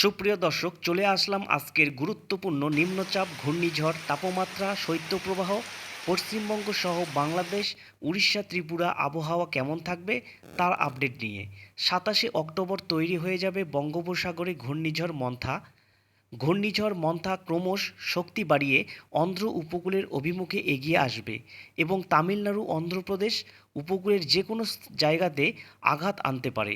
সুপ্রিয় দর্শক, চলে আসলাম আজকের গুরুত্বপূর্ণ নিম্নচাপ, ঘূর্ণিঝড়, তাপমাত্রা, শৈত্যপ্রবাহ, পশ্চিমবঙ্গ সহ বাংলাদেশ, উড়িষ্যা, ত্রিপুরা আবহাওয়া কেমন থাকবে তার আপডেট নিয়ে। সাতাশে অক্টোবর তৈরি হয়ে যাবে বঙ্গোপসাগরে ঘূর্ণিঝড় মন্থা। ঘূর্ণিঝড় মন্থা ক্রমশ শক্তি বাড়িয়ে অন্ধ্র উপকূলের অভিমুখে এগিয়ে আসবে এবং তামিলনাড়ু, অন্ধ্রপ্রদেশ উপকূলের যে কোনো জায়গাতে আঘাত আনতে পারে।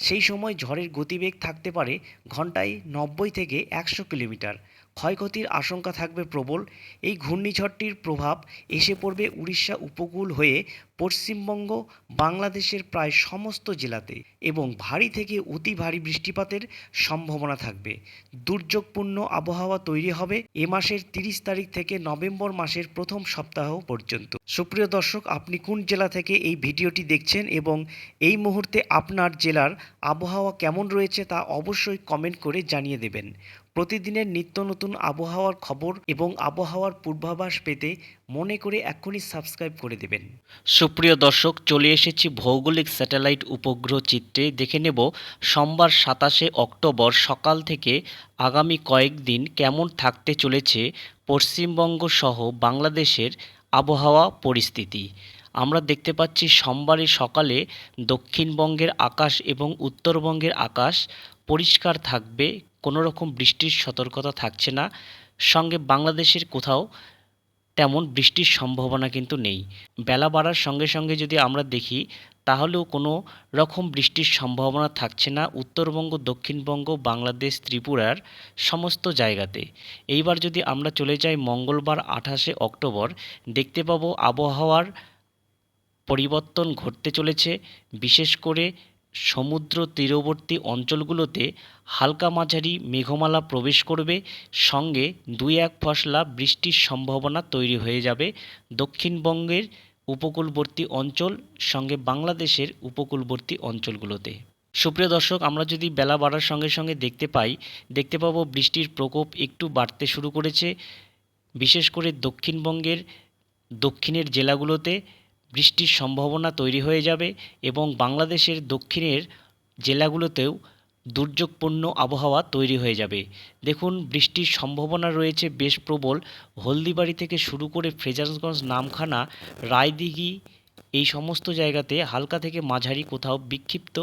সেই সময় ঝড়ের গতিবেগ থাকতে পারে ঘন্টায় নব্বই থেকে একশো কিলোমিটার। ক্ষয়ক্ষতির আশঙ্কা থাকবে প্রবল। এই ঘূর্ণিঝড়টির প্রভাব এসে পড়বে উড়িষ্যা উপকূল হয়ে পশ্চিমবঙ্গ, বাংলাদেশের প্রায় সমস্ত জেলাতে এবং ভারী থেকে অতি ভারী বৃষ্টিপাতের সম্ভাবনা থাকবে। দুর্যোগপূর্ণ আবহাওয়া তৈরি হবে এ মাসের তিরিশ তারিখ থেকে নভেম্বর মাসের প্রথম সপ্তাহ পর্যন্ত। সুপ্রিয় দর্শক, আপনি কোন জেলা থেকে এই ভিডিওটি দেখছেন এবং এই মুহূর্তে আপনার জেলার আবহাওয়া কেমন রয়েছে তা অবশ্যই কমেন্ট করে জানিয়ে দেবেন। প্রতিদিনের নিত্য নতুন আবহাওয়ার খবর এবং আবহাওয়ার পূর্বাভাস পেতে মনে করে এক্ষুনি সাবস্ক্রাইব করে দেবেন। সুপ্রিয় দর্শক, চলে এসেছি ভৌগোলিক স্যাটেলাইট উপগ্রহ চিত্রে। দেখে নেব সোমবার সাতাশে অক্টোবর সকাল থেকে আগামী কয়েকদিন কেমন থাকতে চলেছে পশ্চিমবঙ্গ সহ বাংলাদেশের আবহাওয়া পরিস্থিতি। আমরা দেখতে পাচ্ছি সোমবারের সকালে দক্ষিণবঙ্গের আকাশ এবং উত্তরবঙ্গের আকাশ পরিষ্কার থাকবে কোনো রকম বৃষ্টির সতর্কতা থাকছে না। সঙ্গে বাংলাদেশের কোথাও তেমন বৃষ্টির সম্ভাবনা কিন্তু নেই। বেলা বাড়ার সঙ্গে সঙ্গে যদি আমরা দেখি, তাহলেও কোনো রকম বৃষ্টির সম্ভাবনা থাকছে না উত্তরবঙ্গ, দক্ষিণবঙ্গ, বাংলাদেশ, ত্রিপুরার সমস্ত জায়গাতে। এইবার যদি আমরা চলে যাই মঙ্গলবার আঠাশে অক্টোবর, দেখতে পাবো আবহাওয়ার পরিবর্তন ঘটতে চলেছে। বিশেষ করে সমুদ্র তীরবর্তী অঞ্চলগুলোতে হালকা মাঝারি মেঘমালা প্রবেশ করবে, সঙ্গে দুই এক ফসলা বৃষ্টির সম্ভাবনা তৈরি হয়ে যাবে। দক্ষিণবঙ্গের উপকূলবর্তী অঞ্চল, সঙ্গে বাংলাদেশের উপকূলবর্তী অঞ্চলগুলোতে। সুপ্রিয় দর্শক, আমরা যদি বেলা বাড়ার সঙ্গে সঙ্গে দেখতে পাই, দেখতে পাবো বৃষ্টির প্রকোপ একটু বাড়তে শুরু করেছে। বিশেষ করে দক্ষিণবঙ্গের দক্ষিণের জেলাগুলোতে বৃষ্টির সম্ভাবনা তৈরি হয়ে যাবে এবং বাংলাদেশের দক্ষিণের জেলাগুলোতেও দুর্যোগপূর্ণ আবহাওয়া তৈরি হয়ে যাবে। দেখুন, বৃষ্টির সম্ভাবনা রয়েছে বেশ প্রবল। হলদিবাড়ি থেকে শুরু করে ফ্রেজারগঞ্জ, নামখানা, রায়দিঘি এই সমস্ত জায়গাতে হালকা থেকে মাঝারি কোথাও বিক্ষিপ্ত,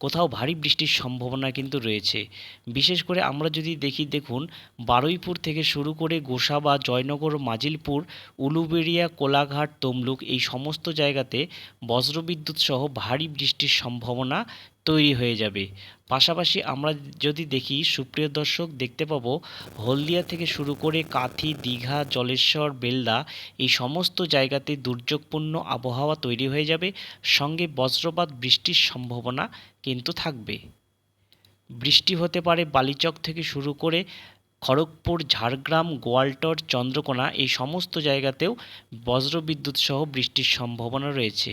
কোথাও ভারী বৃষ্টির সম্ভাবনা কিন্তু রয়েছে। বিশেষ করে আমরা যদি দেখি, দেখুন, বারুইপুর থেকে শুরু করে গোসা বা জয়নগর, মাজিলপুর, উলুবেড়িয়া, কোলাঘাট, তমলুক এই সমস্ত জায়গাতে বজ্রবিদ্যুৎ সহ ভারী বৃষ্টির সম্ভাবনা তৈরি হয়ে যাবে। পাশাপাশি আমরা যদি দেখি, সুপ্রিয় দর্শক, দেখতে পাবো হলদিয়া থেকে শুরু করে কাথি, দীঘা, জলেশ্বর, বেলদা এই সমস্ত জায়গাতে দুর্যোগপূর্ণ আবহাওয়া তৈরি হয়ে যাবে। সঙ্গে বজ্রপাত, বৃষ্টির সম্ভাবনা কিন্তু থাকবে। বৃষ্টি হতে পারে বালিচক থেকে শুরু করে খড়গপুর, ঝাড়গ্রাম, গোয়ালটর, চন্দ্রকোনা এই সমস্ত জায়গাতেও বজ্রবিদ্যুৎ সহ বৃষ্টির সম্ভাবনা রয়েছে।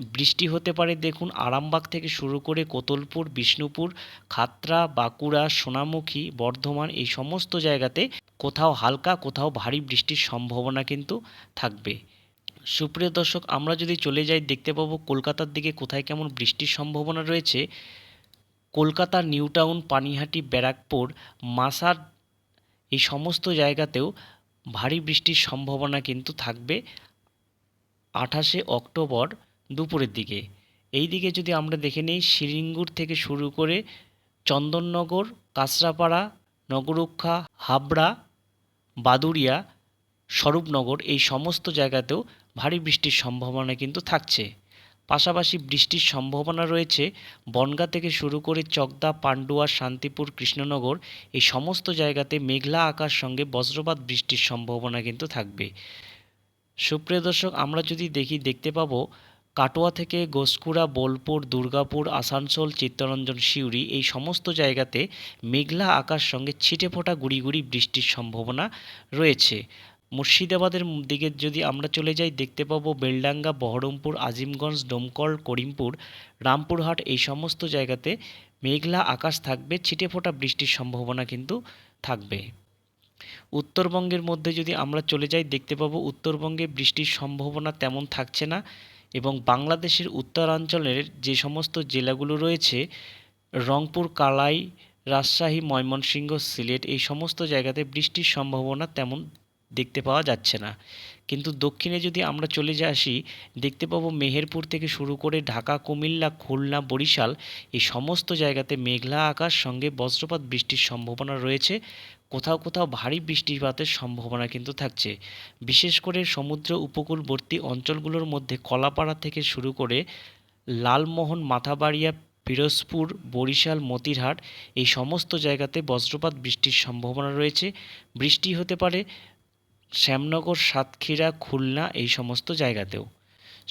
বৃষ্টি হতে পারে, দেখুন, আরামবাগ থেকে শুরু করে কোতলপুর, বিষ্ণুপুর, খাতড়া, বাঁকুড়া, সোনামুখী, বর্ধমান, এই সমস্ত জায়গাতে কোথাও হালকা, কোথাও ভারী বৃষ্টির সম্ভাবনা কিন্তু থাকবে। সুপ্রিয় দর্শক, আমরা যদি চলে যাই, দেখতে পাবো কলকাতার দিকে কোথায় কেমন বৃষ্টির সম্ভাবনা রয়েছে। কলকাতার নিউ টাউন, পানিহাটি, ব্যারাকপুর, মাসার, এই সমস্ত জায়গাতেও ভারী বৃষ্টির সম্ভাবনা কিন্তু থাকবে। আঠাশে অক্টোবর দুপুরের দিকে। এই দিকে যদি আমরা দেখে নিই শিলিঙ্গুর থেকে শুরু করে চন্দননগর, কাঁচরাপাড়া নগরক্ষা হাবড়া, বাদুড়িয়া, স্বরূপনগর এই সমস্ত জায়গাতেও ভারী বৃষ্টির সম্ভাবনা কিন্তু থাকছে। পাশাপাশি বৃষ্টির সম্ভাবনা রয়েছে। বনগা থেকে শুরু করে চকদা, পান্ডুয়া, শান্তিপুর, কৃষ্ণনগর এই সমস্ত জায়গাতে মেঘলা আকাশ সঙ্গে বজ্রপাত বৃষ্টির সম্ভাবনা কিন্তু থাকবে। সুপ্রিয় দর্শক, আমরা যদি দেখি, দেখতে পাবো কাটোয়া থেকে গোসকুড়া, বোলপুর, দুর্গাপুর, আসানসোল, চিত্তরঞ্জন, সিউড়ি এই সমস্ত জায়গাতে মেঘলা আকাশ সঙ্গে ছিটে ফোটা গুড়ি গুড়ি বৃষ্টির সম্ভাবনা রয়েছে। মুর্শিদাবাদের দিকে যদি আমরা চলে যাই, দেখতে পাবো বেলডাঙ্গা, বহরমপুর, আজিমগঞ্জ, ডোমকল, করিমপুর, রামপুরহাট এই সমস্ত জায়গাতে মেঘলা আকাশ থাকবে, ছিটে ফোটা বৃষ্টির সম্ভাবনা কিন্তু থাকবে। উত্তরবঙ্গের মধ্যে যদি আমরা চলে যাই, দেখতে পাবো উত্তরবঙ্গে বৃষ্টির সম্ভাবনা তেমন থাকছে না। এবং বাংলাদেশের উত্তরাঞ্চলের যে সমস্ত জেলাগুলো রয়েছে, রংপুর, কালাই, রাজশাহী, ময়মনসিংহ, সিলেট, এই সমস্ত জায়গাতে বৃষ্টির সম্ভাবনা তেমন দেখতে পাওয়া যাচ্ছে না। কিন্তু দক্ষিণে যদি আমরা চলে যা আসি, দেখতে পাবো মেহেরপুর থেকে শুরু করে ঢাকা, কুমিল্লা, খুলনা, বরিশাল এই সমস্ত জায়গাতে মেঘলা আকাশ, সঙ্গে বজ্রপাত বৃষ্টির সম্ভাবনা রয়েছে। কোথাও কোথাও ভারী বৃষ্টিপাতের সম্ভাবনা কিন্তু থাকছে। বিশেষ করে সমুদ্র উপকূলবর্তী অঞ্চলগুলোর মধ্যে কলাপাড়া থেকে শুরু করে লালমোহন, মাথাবাড়িয়া, পিরোজপুর, বরিশাল, মতিরহাট এই সমস্ত জায়গাতে বজ্রপাত বৃষ্টির সম্ভাবনা রয়েছে। বৃষ্টি হতে পারে শ্যামনগর, সাতক্ষীরা, খুলনা এই সমস্ত জায়গাতেও।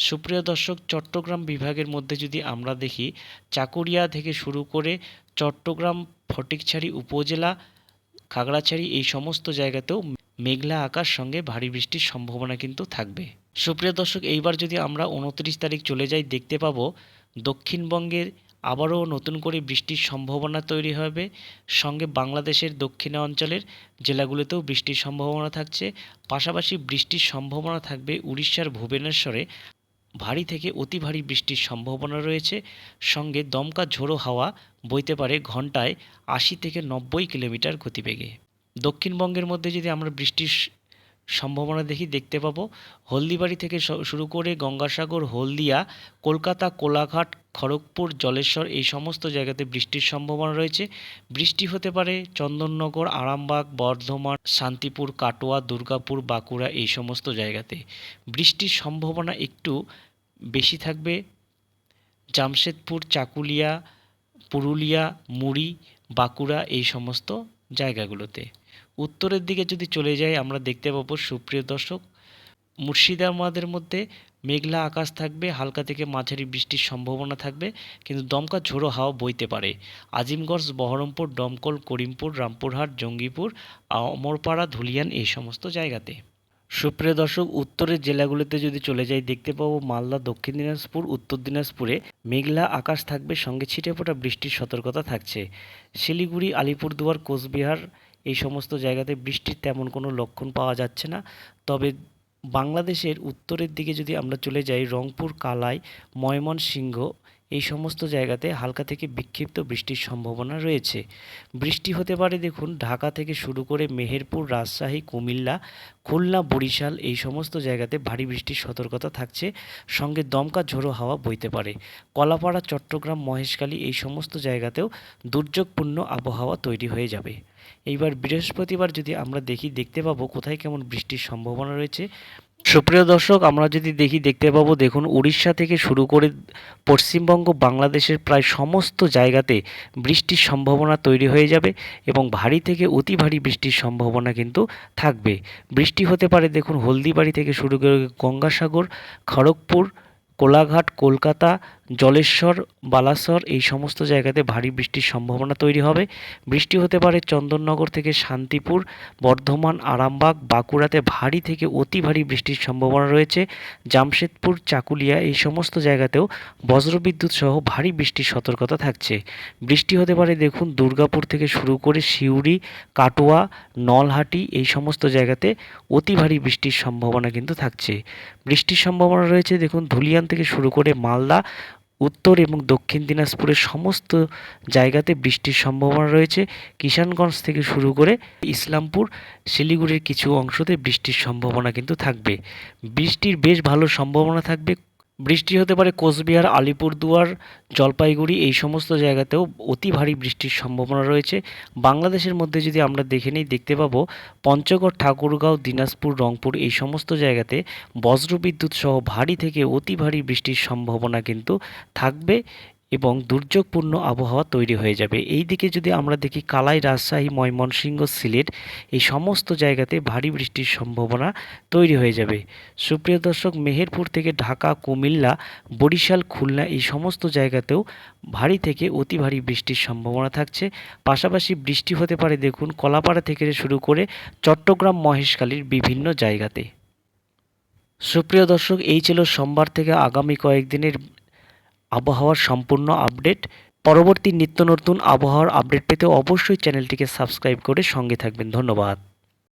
সুপ্রিয় দর্শক, চট্টগ্রাম বিভাগের মধ্যে যদি আমরা দেখি, চাকুরিয়া থেকে শুরু করে চট্টগ্রাম, ফটিকছড়ি উপজেলা, খাগড়াছড়ি এই সমস্ত জায়গাতেও মেঘলা আকাশ সঙ্গে ভারী বৃষ্টির সম্ভাবনা কিন্তু থাকবে। সুপ্রিয় দর্শক, এইবার যদি আমরা উনত্রিশ তারিখ চলে যাই, দেখতে পাবো দক্ষিণবঙ্গের আবারও নতুন করে বৃষ্টির সম্ভাবনা তৈরি হবে। সঙ্গে বাংলাদেশের দক্ষিণা অঞ্চলের জেলাগুলোতেও বৃষ্টির সম্ভাবনা থাকছে। পাশাপাশি বৃষ্টির সম্ভাবনা থাকবে উড়িষ্যার ভুবনেশ্বরে। ভারী থেকে অতি ভারী বৃষ্টির সম্ভাবনা রয়েছে। সঙ্গে দমকা ঝোড়ো হাওয়া বইতে পারে ঘন্টায় আশি থেকে নব্বই কিলোমিটার গতিবেগে। দক্ষিণবঙ্গের মধ্যে যদি আমরা বৃষ্টির সম্ভাবনা দেখি দেখতে পাবো। হলদিবাড়ি থেকে শুরু করে গঙ্গাসাগর, হলদিয়া, কলকাতা, কোলাঘাট, খড়গপুর, জলেশ্বর এই সমস্ত জায়গাতে বৃষ্টির সম্ভাবনা রয়েছে। বৃষ্টি হতে পারে চন্দননগর, আরামবাগ, বর্ধমান, শান্তিপুর, কাটোয়া, দুর্গাপুর, বাঁকুড়া এই সমস্ত জায়গাতে। বৃষ্টির সম্ভাবনা একটু বেশি থাকবে। জামশেদপুর, চাকুলিয়া, পুরুলিয়া, মুড়ি, বাঁকুড়া এই সমস্ত জায়গাগুলোতে। উত্তরের দিকে যদি চলে যাই, আমরা দেখতে পাবো সুপ্রিয় দর্শক, মুর্শিদাবাদের মধ্যে মেঘলা আকাশ থাকবে, হালকা থেকে মাঝারি বৃষ্টির সম্ভাবনা থাকবে, কিন্তু দমকা ঝোড়ো হাওয়া বইতে পারে। আজিমগঞ্জ, বহরমপুর, দমকল, করিমপুর, রামপুরহাট, জঙ্গিপুর অমরপাড়া ধুলিয়ান এই সমস্ত জায়গাতে। সুপ্রিয় দর্শক, উত্তরের জেলাগুলিতে যদি চলে যাই, দেখতে পাবো মালদা, দক্ষিণ দিনাজপুর, উত্তর দিনাজপুরে মেঘলা আকাশ থাকবে, সঙ্গে ছিটেফোঁটা বৃষ্টির সতর্কতা থাকছে। শিলিগুড়ি, আলিপুরদুয়ার, কোচবিহার এই সমস্ত জায়গাতে বৃষ্টির তেমন কোনো লক্ষণ পাওয়া যাচ্ছে না। তবে বাংলাদেশের উত্তরের দিকে যদি আমরা চলে যাই, রংপুর, কালাই, ময়মনসিংহ এই সমস্ত জায়গাতে হালকা থেকে বিক্ষিপ্ত বৃষ্টির সম্ভাবনা রয়েছে। বৃষ্টি হতে পারে দেখুন ঢাকা থেকে শুরু করে মেহেরপুর, রাজশাহী, কুমিল্লা, খুলনা, বরিশাল এই সমস্ত জায়গাতে ভারী বৃষ্টির সতর্কতা থাকছে। সঙ্গে দমকা ঝোড়ো হাওয়া বইতে পারে। কলাপাড়া, চট্টগ্রাম, মহেশখালী এই সমস্ত জায়গাতেও দুর্যোগপূর্ণ আবহাওয়া তৈরি হয়ে যাবে। এইবার বৃহস্পতিবার যদি আমরা দেখি, দেখতে পাবো কোথায় কেমন বৃষ্টির সম্ভাবনা রয়েছে। সুপ্রিয় দর্শক, আমরা যদি দেখি, দেখতে পাবো, দেখুন, উড়িষ্যা থেকে শুরু করে পশ্চিমবঙ্গ, বাংলাদেশের প্রায় সমস্ত জায়গাতে বৃষ্টির সম্ভাবনা তৈরি হয়ে যাবে এবং ভারী থেকে অতি ভারী বৃষ্টির সম্ভাবনা কিন্তু থাকবে। বৃষ্টি হতে পারে, দেখুন, হলদিবাড়ি থেকে শুরু করে গঙ্গাসাগর, খড়গপুর, কোলাঘাট, কলকাতা জলেশ্বর, বালাসর এই সমস্ত জায়গাতে ভারী বৃষ্টির সম্ভাবনা তৈরি হবে। বৃষ্টি হতে পারে চন্দননগর থেকে শান্তিপুর, বর্ধমান, আরামবাগ, বাঁকুড়াতে ভারী থেকে অতি ভারী বৃষ্টির সম্ভাবনা রয়েছে। জামশেদপুর, চাকুলিয়া এই সমস্ত জায়গাতেও বজ্রবিদ্যুৎ সহ ভারী বৃষ্টির সতর্কতা থাকছে। বৃষ্টি হতে পারে দেখুন দুর্গাপুর থেকে শুরু করে সিউড়ি, কাটোয়া, নলহাটি এই সমস্ত জায়গাতে অতি ভারী বৃষ্টির সম্ভাবনা কিন্তু থাকছে। বৃষ্টির সম্ভাবনা রয়েছে দেখুন ধুলিয়ান থেকে শুরু করে মালদা উত্তর এবং দক্ষিণ দিনাজপুরের সমস্ত জায়গাতে বৃষ্টির সম্ভাবনা রয়েছে। কিষানগঞ্জ থেকে শুরু করে ইসলামপুর, শিলিগুড়ির কিছু অংশতে বৃষ্টির সম্ভাবনা কিন্তু থাকবে। বৃষ্টির বেশ ভালো সম্ভাবনা থাকবে বৃষ্টি হতে পারে কোচবিহার, আলিপুরদুয়ার, জলপাইগুড়ি, এই সমস্ত জায়গাতেও অতি ভারী বৃষ্টির সম্ভাবনা রয়েছে। বাংলাদেশের মধ্যে যদি আমরা দেখে নিই, দেখতে পাবো পঞ্চগড়, ঠাকুরগাঁও, দিনাজপুর, রংপুর, এই সমস্ত জায়গাতে বজ্রবিদ্যুৎ সহ ভারী থেকে অতি ভারী বৃষ্টির সম্ভাবনা কিন্তু থাকবে। এবং দুর্যোগপূর্ণ আবহাওয়া তৈরি হয়ে যাবে। এই দিকে যদি আমরা দেখি, কালাই, রাজশাহী, ময়মনসিংহ, সিলেট, এই সমস্ত জায়গাতে ভারী বৃষ্টির সম্ভাবনা তৈরি হয়ে যাবে। সুপ্রিয় দর্শক, মেহেরপুর থেকে ঢাকা, কুমিল্লা, বরিশাল, খুলনা, এই সমস্ত জায়গাতেও ভারী থেকে অতি ভারী বৃষ্টির সম্ভাবনা থাকছে। পাশাপাশি বৃষ্টি হতে পারে, দেখুন, কলাপাড়া থেকে শুরু করে চট্টগ্রাম, মহেশখালীর বিভিন্ন জায়গাতে। সুপ্রিয় দর্শক, এই ছিল সোমবার থেকে আগামী কয়েকদিনের আবহাওয়ার সম্পূর্ণ আপডেট। পরবর্তী নিত্য নতুন আবহাওয়ার আপডেট পেতে অবশ্যই চ্যানেলটিকে সাবস্ক্রাইব করে সঙ্গে থাকবেন। ধন্যবাদ।